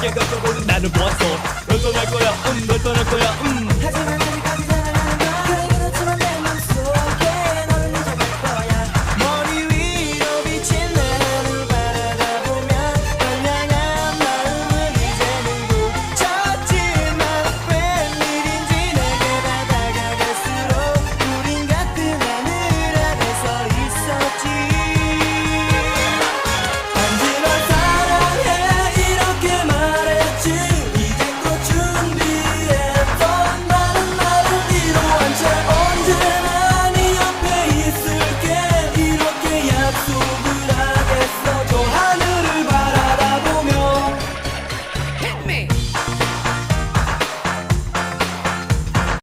내게 가져버린 나를 보았어. 널 떠날 거야. 음 널 떠날 거야. 음. 하지만 to